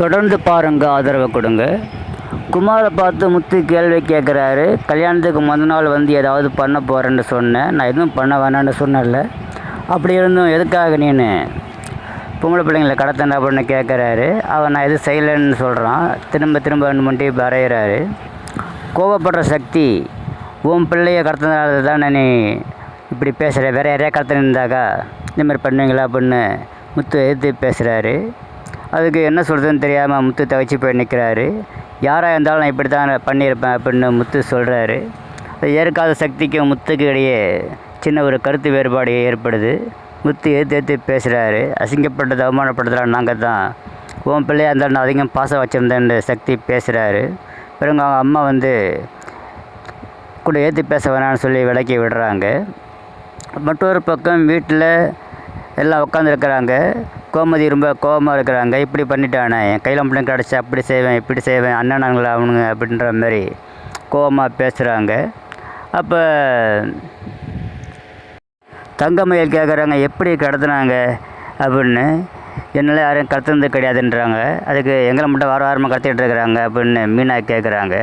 தொடர்ந்து பாருங்க ஆதரவு கொடுங்க. குமாரை பார்த்து முத்து கேள்வி கேட்குறாரு. கல்யாணத்துக்கு முத நாள் வந்து ஏதாவது பண்ண போகிறேன்னு சொன்னேன். நான் எதுவும் பண்ண வேணான்னு சொன்னேன்ல. அப்படி இருந்தும் எதுக்காக நீனு? பொம்பளை பிள்ளைங்களை கடத்தன அப்படின்னு கேட்குறாரு. அவன் நான் எதுவும் செய்யலைன்னு சொல்கிறான் திரும்ப திரும்ப ரெண்டு மண்டி வரைகிறாரு கோவப்படுற சக்தி உன் பிள்ளைய கடத்தினால தானே நீ இப்படி பேசுகிற வேற யாரையா கடத்தினிருந்தாக்கா இந்த மாதிரி பண்ணுவீங்களா? அப்படின்னு முத்து எதிர்த்து பேசுகிறாரு அதுக்கு என்ன சொல்கிறதுன்னு தெரியாமல் முத்து தவிச்சு போய் நிற்கிறாரு யாராக இருந்தாலும் நான் இப்படி தான் பண்ணியிருப்பேன் அப்படின்னு முத்து சொல்கிறாரு ஏற்காத சக்திக்கும் முத்துக்கு இடையே சின்ன ஒரு கருத்து வேறுபாடு ஏற்படுது. முத்து ஏற்று ஏற்று பேசுகிறாரு அசிங்கப்பட்டது அவமானப்படுத்துகிறான் நாங்கள் தான். உன் பிள்ளையாக இருந்தாலும் நான் அதிகம் பாசம் வச்சுருந்தேன்னு சக்தி பேசுகிறாரு பிறகு அவங்க அம்மா வந்து கூட ஏற்றி பேச வேணாம்னு சொல்லி விளக்கி விடுறாங்க. மற்றொரு பக்கம் வீட்டில் எல்லாம் உட்காந்துருக்குறாங்க கோமதி ரொம்ப கோபமாக இருக்கிறாங்க. இப்படி பண்ணிட்டானே. என் கையில் மட்டும் கிடச்சி அப்படி செய்வேன் இப்படி செய்வேன் அண்ணனாங்களா அவனுங்க அப்படின்ற மாதிரி கோபமாக பேசுகிறாங்க அப்போ தங்கமயில் கேட்குறாங்க எப்படி கடத்துனாங்க? அப்படின்னு. என்னால் யாரும் கடத்துனது கிடையாதுன்றாங்க. அதுக்கு எங்களை மட்டும் வார வாரமாக கடத்திட்டு இருக்கிறாங்க அப்படின்னு மீனா கேட்குறாங்க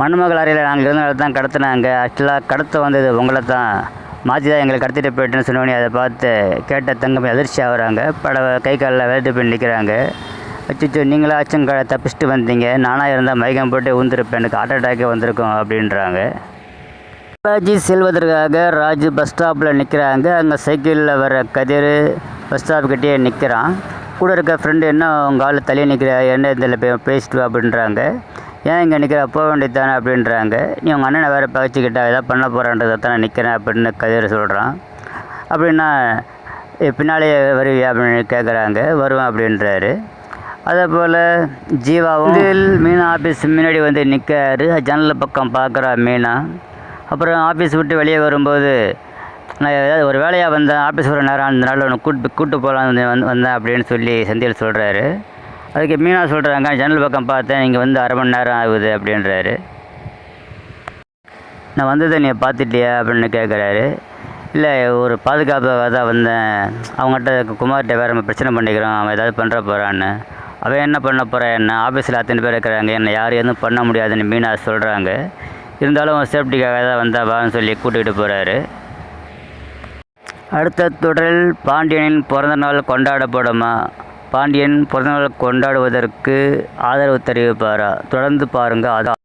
மணமகள் அறையில் நாங்கள் இருந்தனால தான் கடத்துனாங்க. ஆக்சுவலாக கடத்த வந்தது உங்களை தான். மாற்றி தான் எங்களை கடத்திட்டு போயிட்டுன்னு சொன்னோடனே அதை பார்த்து கேட்ட தங்கமே அதிர்ச்சி ஆகுறாங்க. படவை கை காலில் வேலைட்டு போய் நிற்கிறாங்க. அச்சோ நீங்களா அச்சம் க தப்பிச்சுட்டு வந்தீங்க. நானாக இருந்தால் மயக்கம் போட்டு ஊந்துருப்பேன். எனக்கு ஹார்ட் அட்டாக்கே வந்திருக்கும் அப்படின்றாங்க. பாலாஜி செல்வதற்காக ராஜு பஸ் ஸ்டாப்பில் நிற்கிறாங்க. அங்கே சைக்கிளில் வர கதிர் பஸ் ஸ்டாப்கிட்டே நிற்கிறான். கூட இருக்க ஃப்ரெண்டு என்ன உங்கள் ஆள் தள்ளி நிற்கிற என்ன இதில் பேசிட்டு வா அப்படின்றாங்க. ஏன் இங்கே நிற்கிற போக வேண்டியது தானே அப்படின்றாங்க. நீ உங்கள் அண்ணனை வேறு பகச்சிக்கிட்டா ஏதாவது பண்ண போகிறான்றதை தானே நிற்கிறேன் அப்படின்னு கதிர் சொல்கிறான் அப்படின்னா "ஏ, பின்னாலே வருவியா? அப்படின்னு கேட்குறாங்க வருவேன் அப்படின்றாரு. அதே போல் ஜீவாவும் இதில் மீனா ஆஃபீஸ் முன்னாடி வந்து நிற்காரு ஜன்னல் பக்கம் பார்க்குறா மீனா. அப்புறம் ஆஃபீஸ் விட்டு வெளியே வரும்போது நான் ஏதாவது ஒரு வேலையாக வந்தேன். ஆஃபீஸ் வர நேரம் அந்த நாள் உன்னை கூட்டு கூட்டு போகலாம் வந்து வந்தேன் அப்படின்னு சொல்லி செந்தில் சொல்கிறாரு அதுக்கு மீனா சொல்கிறாங்க ஜன்னல் பக்கம் பார்த்தேன் இங்கே வந்து அரை மணி நேரம் ஆகுது அப்படின்றாரு. நான் வந்ததை நீ பார்த்துட்டியா? அப்படின்னு கேட்குறாரு இல்லை ஒரு பாதுகாப்பாக தான் வந்தேன். அவங்ககிட்ட குமார்கிட்ட வேறு நம்ம பிரச்சனை பண்ணிக்கிறோம். அவன் ஏதாவது பண்ணுற போகிறான்னு அவன் என்ன பண்ண போகிறான் என்ன? ஆஃபீஸில் அத்தனை பேர் இருக்கிறாங்க. என்னை யாரும் எதுவும் பண்ண முடியாதுன்னு மீனா சொல்கிறாங்க இருந்தாலும் சேஃப்டிக்காக தான் வந்தா வான்னு சொல்லி கூட்டிகிட்டு போகிறாரு அடுத்த தொடரில் பாண்டியனின் பிறந்தநாள் கொண்டாடப்படுமா? பாண்டியன் பிறந்தநாள் கொண்டாடுவதற்கு ஆதரவு தெரிவிப்பாரா? தொடர்ந்து பாருங்கள் அதான்